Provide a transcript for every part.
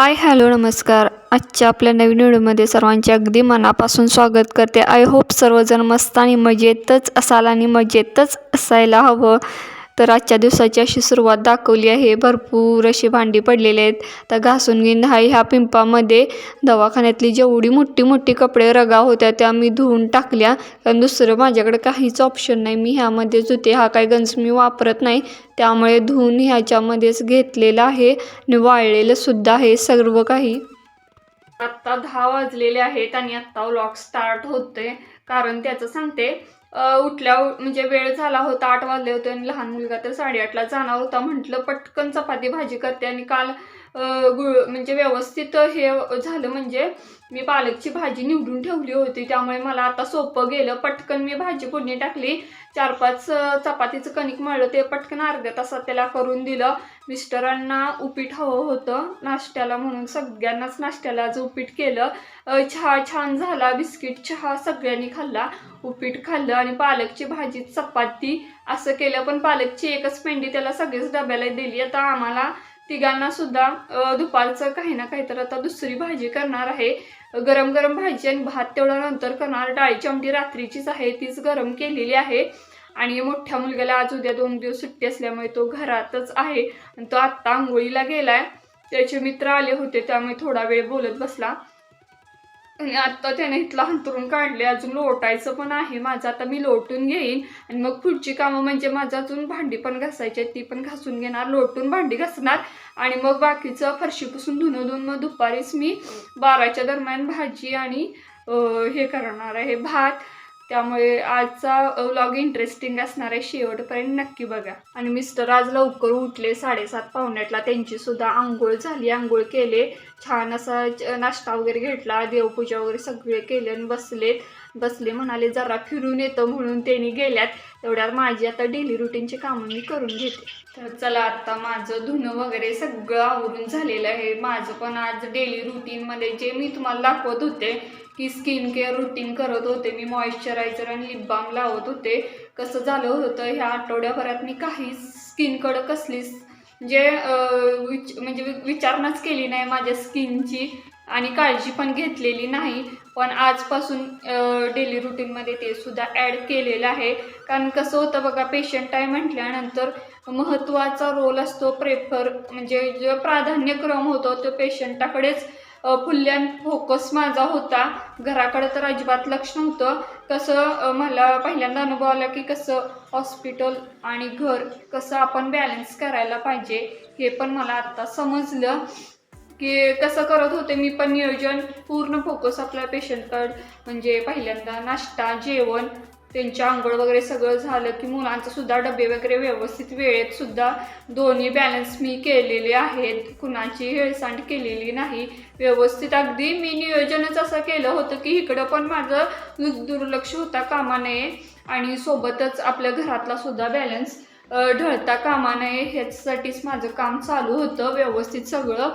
Hi hello नमस्कार. आजच्या आपल्या नवीन व्हिडिओमध्ये सर्वांचे अगदी मनापासून स्वागत करते. आय होप सर्वजण मस्त आणि मजेतच असाल आणि मजेतच असायला हवं. तर आजच्या दिवसाची अशी सुरुवात दाखवली आहे. भरपूर अशी भांडी पडलेली आहेत. तर घासून घेईन हा ह्या पिंपामध्ये. दवाखान्यातली जेवढी मोठी मोठी कपडे रगा होत्या त्या मी धुवून टाकल्या. कारण दुसरं माझ्याकडे काहीच ऑप्शन नाही. मी ह्यामध्येच होते. हा काय गंज मी वापरत नाही. त्यामुळे धुवून ह्याच्यामध्येच घेतलेलं आहे. आणि वाळलेलं सुद्धा आहे. सर्व काही. आत्ता दहा वाजलेले आहेत आणि आत्ता व्लॉग स्टार्ट होते कारण त्याचं सांगते उठल्या म्हणजे वेळ झाला होता आठ वाजले होते आणि लहान मुलगा तर साडेआठला जाणार होता म्हटलं पटकन चपाती भाजी करते आणि काल गुळ म्हणजे व्यवस्थित हे झालं म्हणजे मी पालकची भाजी निवडून ठेवली होती. त्यामुळे मला आता सोपं गेलं. पटकन मी भाजी फोडणी टाकली. चार पाच चपातीचं कणिक मळलं. ते पटकन अर्ध्या तासात त्याला करून दिलं. मिस्टरांना उपीट हवं होतं. नाश्त्याला म्हणून सगळ्यांनाच नाश्त्याला आज उपीट केलं. चहा छान झाला. बिस्किट चहा सगळ्यांनी खाल्ला. उपीट खाल्लं आणि पालकची भाजी चपाती असं केलं. पण पालकची एकच पेंडी त्याला सगळेच डब्याला दिली. आता आम्हाला तिघांना सुद्धा दुपारचं काही ना काही तर आता दुसरी भाजी करणार आहे. गरम गरम भाजी आणि भात तेवढा नंतर करणार. डाळीची आमटी रात्रीचीच आहे तीच गरम केलेली आहे. आणि मोठ्या मुलग्याला आज उद्या दोन दिवस सुट्टी असल्यामुळे तो घरातच आहे. आणि तो आत्ता आंघोळीला गेलाय. त्याचे मित्र आले होते त्यामुळे थोडा वेळ बोलत बसला. आणि आत्ता त्याने इथलं अंतरून काढले अजून लोटायचं पण आहे माझं. आता मी लोटून घेईन आणि मग पुढची कामं म्हणजे माझं अजून भांडी पण घासायची आहेत ती पण घासून घेणार लोटून भांडी घासणार. आणि मग बाकीचं फरशीपासून धुणं धुवून मग दुपारीच मी बाराच्या दरम्यान भाजी आणि हे करणार आहे भात. त्यामुळे आजचा व्लॉग इंटरेस्टिंग असणार आहे शेवटपर्यंत नक्की बघा. आणि मिस्टर आज लवकर उठले साडेसात पाहुण्यातला त्यांची सुद्धा आंघोळ झाली आंघोळ केले. छान असा नाश्ता वगैरे घेतला देवपूजा वगैरे सगळे केले आणि बसलेत. बसले म्हणाले जरा फिरून येतं म्हणून त्यांनी गेल्यात. तेवढ्यावर माझी आता डेली रुटीनची कामं मी करून घेते. तर चला आता माझं धुणं वगैरे सगळं आवरून झालेलं आहे. माझं पण आज डेली रुटीनमध्ये जे मी तुम्हाला दाखवत होते की स्किन केअर रुटीन करत होते मी मॉइश्चरायझर आणि लिप बाम लावत होते. कसं झालं होतं ह्या आठवड्याभरात मी काही स्किनकडं कसलीच म्हणजे विच म्हणजे विचारणाच केली नाही माझ्या स्किनची आणि काळजी पण घेतलेली नाही. पण आजपासून डेली रुटीनमध्ये ते सुद्धा ॲड केलेलं आहे. कारण कसं होतं बघा पेशंट आहे म्हटल्यानंतर महत्त्वाचा रोल असतो प्रेफर म्हणजे जो प्राधान्यक्रम होतो तो पेशंटाकडेच फुल्ल्यान फोकस माझा होता. घराकडे तर अजिबात लक्ष नव्हतं. कसं मला पहिल्यांदा अनुभव आला की कसं हॉस्पिटल आणि घर कसं आपण बॅलन्स करायला पाहिजे हे पण मला आत्ता समजलं. की कसं करत होते मी पण नियोजन पूर्ण फोकस आपल्या पेशंटकड म्हणजे पहिल्यांदा नाश्ता जेवण त्यांच्या आंघोळ वगैरे सगळं झालं की मुलांचं सुद्धा डबे वगैरे व्यवस्थित वेळेत सुद्धा दोन्ही बॅलन्स मी केलेले आहेत. कुणाची हेळसांड केलेली नाही. व्यवस्थित अगदी मी नियोजनच असं केलं होतं की इकडं पण माझं दुर्लक्ष होता कामा नये आणि सोबतच आपल्या घरातला सुद्धा बॅलन्स ढळता कामा नये ह्याच्यासाठीच माझं काम चालू होतं. व्यवस्थित सगळं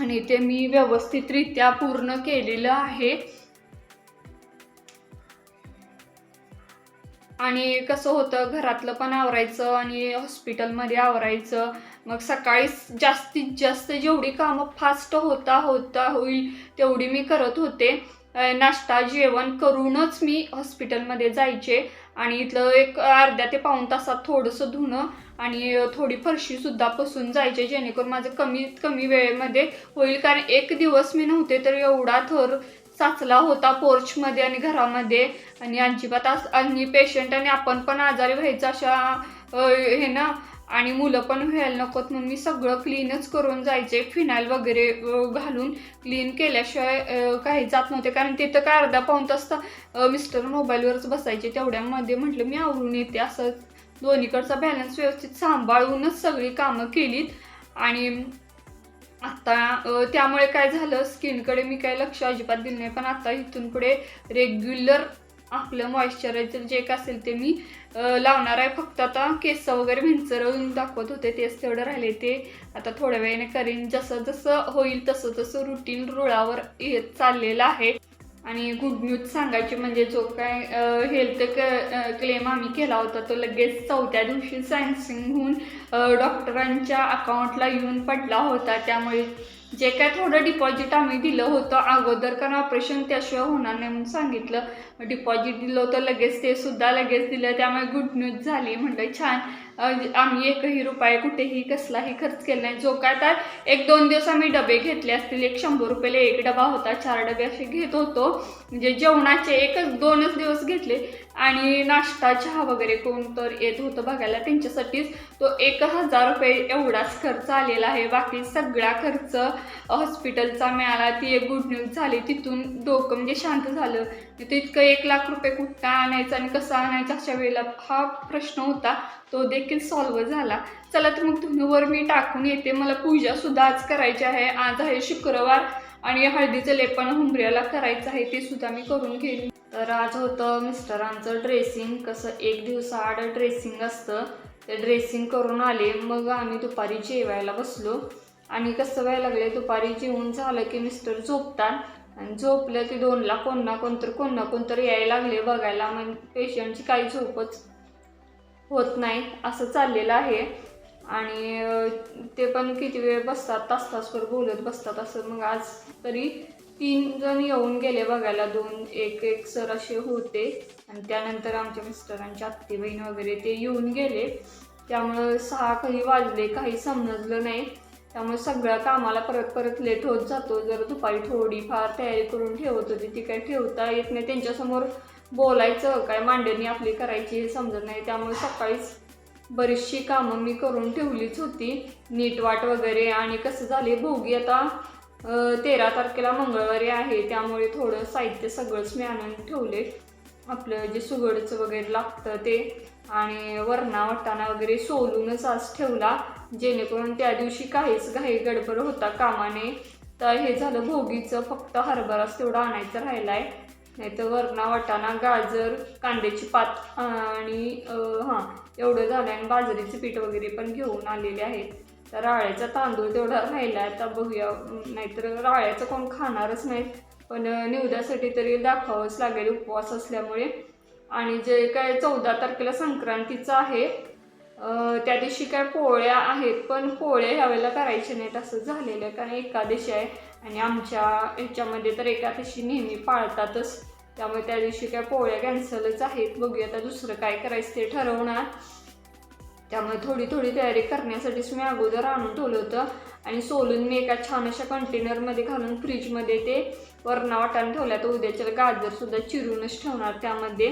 आणि ते मी व्यवस्थितरित्या पूर्ण केलेलं आहे. आणि कसं होतं घरातलं पण आवरायचं आणि हॉस्पिटलमध्ये आवरायचं. मग सकाळी जास्तीत जास्त जेवढी कामं फास्ट होता होता होईल तेवढी मी करत होते. नाश्ता जेवण करूनच मी हॉस्पिटलमध्ये जायचे. आणि इथलं एक अर्ध्या ते पाऊण तासात थोडंसं धुणं आणि थोडी फरशीसुद्धा पसून जायचे जेणेकरून माझं कमीत कमी वेळेमध्ये होईल. कारण एक दिवस मी नव्हते तर एवढा थर साचला होता पोर्चमध्ये आणि घरामध्ये. आणि अजिबात आणि पेशंट आणि आपण पण आजारी व्हायचं अशा हे ना आणि मुलं पण व्हायला नकोत म्हणून मी सगळं क्लीनच करून जायचे फिनाईल वगैरे घालून क्लीन केल्याशिवाय काही जात नव्हते. कारण तिथं काय अर्धा पाऊण तास मिस्टर मोबाईलवरच बसायचे. तेवढ्यामध्ये म्हटलं मी आवरून येते. असं दोन्हीकडचा बॅलन्स व्यवस्थित सांभाळूनच सगळी कामं केलीत. आणि आत्ता त्यामुळे काय झालं स्किनकडे मी काय लक्ष अजिबात दिलं नाही. पण आता इथून पुढे रेग्युलर आपलं मॉइश्चरायझर जे काय असेल ते मी लावणार आहे. फक्त आता केस वगैरे भिंचरवून दाखवत होते. तेच तेवढं राहिले ते. आता थोड्या वेळाने करीन. जसं जसं होईल तसं तसं रुटीन रुळावर येत चाललेलं आहे. आणि गुड न्यूज सांगायची म्हणजे जो काय हेल्थ क्लेम आम्ही केला होता तो लगेच चौथ्या दिवशी सायन्सिंग होऊन डॉक्टरांच्या अकाउंटला येऊन पडला होता. त्यामुळे जे काय थोडं डिपॉझिट आम्ही दिलं होतं अगोदर कारण ऑपरेशन त्याशिवाय होणार नाही म्हणून सांगितलं. डिपॉझिट दिलं होतं लगेच ते सुद्धा लगेच दिलं. त्यामुळे गुड न्यूज झाली. म्हणलं छान. आम्ही एकही रुपये कुठेही कसलाही खर्च केला नाही. जो काय तर एक दोन दिवस आम्ही डबे घेतले असतील. एक शंभर रुपयाला एक डबा होता. चार डबे असे घेत होतो. म्हणजे जेवणाचे एकच दोनच दिवस घेतले. आणि नाश्ता चहा वगैरे कोण तर येत होतं बघायला त्यांच्यासाठीच तो एक हजार रुपये एवढाच खर्च आलेला आहे. बाकी सगळा खर्च हॉस्पिटलचा मिळाला. ती एक गुड न्यूज झाली. तिथून डोकं म्हणजे शांत झालं. तितकं एक लाख रुपये कुठं आणायचं आणि कसं आणायचं अशा वेळेला हा प्रश्न होता. तो देखील सॉल्व्ह झाला. चला तर मग धुनूवर मी टाकून येते. मला पूजासुद्धा आज करायची आहे. आज आहे शुक्रवार आणि हळदीचं लेपन हुंबऱ्याला करायचं आहे. ते सुद्धा मी करून घेईन. तर आज होतं मिस्टरांचं ड्रेसिंग कसं एक दिवसाआड ड्रेसिंग असतं. ते ड्रेसिंग करून आले. मग आम्ही दुपारी जेवायला बसलो. आणि कसं व्हायला लागले दुपारी जेवून झालं की मिस्टर झोपतात. आणि झोपलं की दोनला कोण ना कोणतर कोण ना कोणतर यायला लागले बघायला. मग पेशंटची काही झोपच होत नाही. असं चाललेलं आहे. आणि ते पण किती वेळ बसतात तास तासभर बोलत बसतात. असं मग आज तरी तीन जण येऊन गेले बघायला. दोन एक एक सर असे होते. आणि त्यानंतर आमच्या मिस्टरांच्या आत्ती बहीण वगैरे ते येऊन गेले. त्यामुळं सहा काही वाजले काही समजलं नाही. त्यामुळे सगळ्या कामाला परत परत लेट होत जातो. जर दुपारी थोडीफार तयारी करून ठेवत होती ती काय ठेवता येत नाही. त्यांच्यासमोर बोलायचं काय मांडणी आपली करायची हे समजत नाही. त्यामुळे सकाळीच बरीचशी कामं मी करून ठेवलीच होती. नीट वाट वगैरे आणि कसं झाले भोगी आता तेरा तारखेला मंगळवारी आहे त्यामुळे थोडं साहित्य सगळंच मी आणून ठेवले. आपलं जे सुगडचं वगैरे लागतं ते आणि वरणा वटाणा वगैरे सोलूनच आज ठेवला. जेणेकरून त्या दिवशी काहीच घाई गडबड होता कामाने. तर हे झालं भोगीचं फक्त हरभराच तेवढा आणायचं राहिला आहे नाही तर वरणा वाटाणा गाजर कांद्याची पात आणि हां एवढं झालं आणि बाजरीचे पीठ वगैरे पण घेऊन आलेले आहेत. राळ्याचा तांदूळ तेवढा राहिला आता बघूया. नाहीतर राळ्याचं कोण खाणारच नाही पण अं, निवदासाठी तरी दाखवावंच लागेल उपवास असल्यामुळे. आणि जे काय चौदा तारखेला संक्रांतीचं आहे त्या दिवशी काय पोळ्या आहेत पण पोळ्या ह्यावेळेला करायच्या नाहीत असं झालेलं आहे. कारण एकादशी आहे आणि आमच्या ह्याच्यामध्ये तर एकादशी नेहमी पाळतातच. त्यामुळे त्या दिवशी काय पोळ्या कॅन्सलच आहेत. बघूया आता दुसरं काय करायचं ते ठरवणार. त्यामुळे थोडी थोडी तयारी करण्यासाठीच मी अगोदर आणून ठेवलं होतं. आणि सोलून मी एका छान अशा कंटेनरमध्ये घालून फ्रीजमध्ये ते वरणा वाटाण ठेवल्या तर उद्याच्या गाजरसुद्धा चिरूनच ठेवणार त्यामध्ये.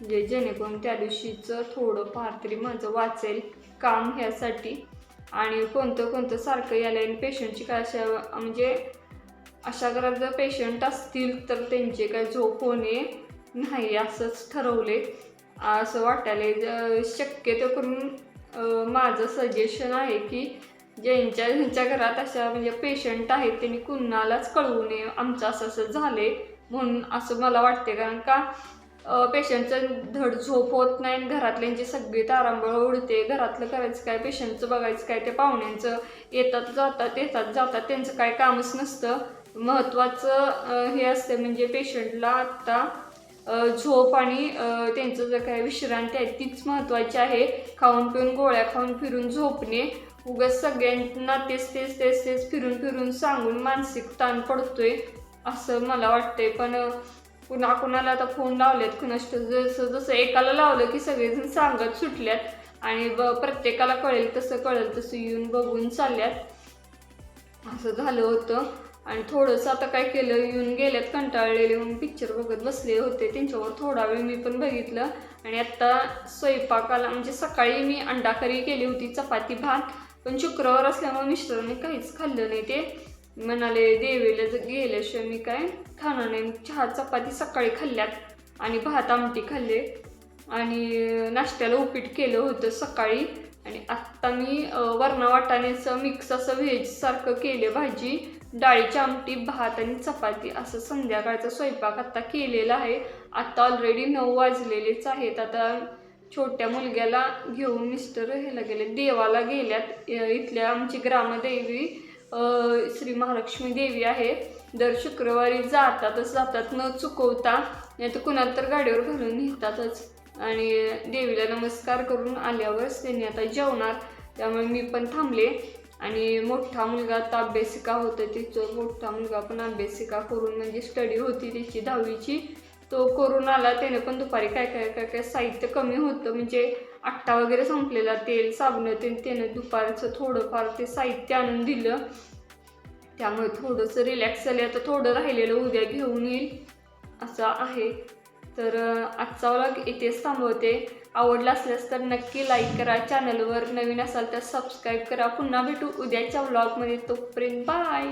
म्हणजे जेणेकरून त्या दिवशीचं थोडं फार तरी माझं वाचेल काम ह्यासाठी. आणि कोणतं कोणतं सारखं यायला आणि पेशंटची काय अशा म्हणजे अशा घरात जर पेशंट असतील तर त्यांचे काय झोप होणे नाही असंच ठरवले असं वाटायला शक्यतो करून माझं सजेशन आहे की ज्यांच्या ज्यांच्या घरात अशा म्हणजे पेशंट आहेत त्यांनी कुणालाच कळवू नये. आमचं असं असं झाले म्हणून असं मला वाटते कारण का पेशंटचं धड झोप होत नाही आणि घरातल्यांची सगळी तारांबळ उडते घरातलं करायचं काय पेशंटचं बघायचं काय ते पाहुण्यांचं येतात जातात येतात जातात त्यांचं काय कामच नसतं. महत्त्वाचं हे असते म्हणजे पेशंटला आत्ता झोप आणि त्यांचं जे काही विश्रांती आहे तीच महत्त्वाची आहे. खाऊन पिऊन गोळ्या खाऊन फिरून झोपणे. उगाच सगळ्यांना तेच तेच तेच तेच फिरून फिरून सांगून मानसिक ताण पडतोय असं मला वाटतंय. पण कुणा कुणाला आता फोन लावलेत कुणाष्ट जसं जसं एकाला लावलं की सगळेजण सांगत सुटल्यात. आणि ब प्रत्येकाला कळेल तसं कळेल तसं येऊन बघून चालल्यात. असं झालं होतं. आणि थोडंसं आता काय केलं येऊन गेल्यात कंटाळलेले येऊन पिक्चर बघत बसले होते. त्यांच्यावर थोडा वेळ मी पण बघितलं. आणि आत्ता स्वयंपाकाला म्हणजे सकाळी मी अंडा करी केली होती चपाती भात. पण शुक्रवार असल्यामुळे मिस्टरांनी काहीच खाल्लं नाही ते. म्हणाले देवीला जर गेल्याशिवाय मी काय खाणार नाही. चहा चपाती सकाळी खाल्ल्यात आणि भात आमटी खाल्ले. आणि नाश्त्याला उपीट केलं होतं सकाळी. आणि आत्ता मी अ, वरणा वाटाण्याचं मिक्स असं व्हेजसारखं केले भाजी. डाळीची आमटी भात आणि चपाती असं संध्याकाळचा स्वयंपाक आत्ता केलेला आहे. आत्ता ऑलरेडी नऊ वाजलेलेच आहेत. आता छोट्या मुलग्याला घेऊन मिस्टर ह्याला गेले देवाला गेल्यात. इथल्या आमची ग्रामदेवी श्री महालक्ष्मी देवी आहे. दर शुक्रवारी जातातच जातात. न चुकवता नाही तर कुणाला तर गाडीवर घालून नेतातच. आणि देवीला नमस्कार करून आल्यावरच त्यांनी आता जेवणार. त्यामुळे मी पण थांबले. आणि मोठा मुलगा आता अभ्यासिका होता तिचं मोठा मुलगा पण अभ्यासिका करून म्हणजे स्टडी होती त्याची दहावीची. तो करून आला त्याने पण दुपारी काय काय काय काय साहित्य कमी होतं म्हणजे आट्टा वगैरे संपलेला तेल साबण ते त्यानं दुपारचं थोडंफार ते साहित्य आणून दिलं. त्यामुळे थोडंसं रिलॅक्स झाले आता थोडं राहिलेलं उद्या घेऊन येईल. असं आहे. तर आजचा व्लॉग इथेच थांबवते. आवडला असल्यास तर नक्की लाईक करा. चॅनलवर नवीन असाल तर सबस्क्राईब करा. पुन्हा भेटू उद्याच्या व्लॉगमध्ये तोपर्यंत बाय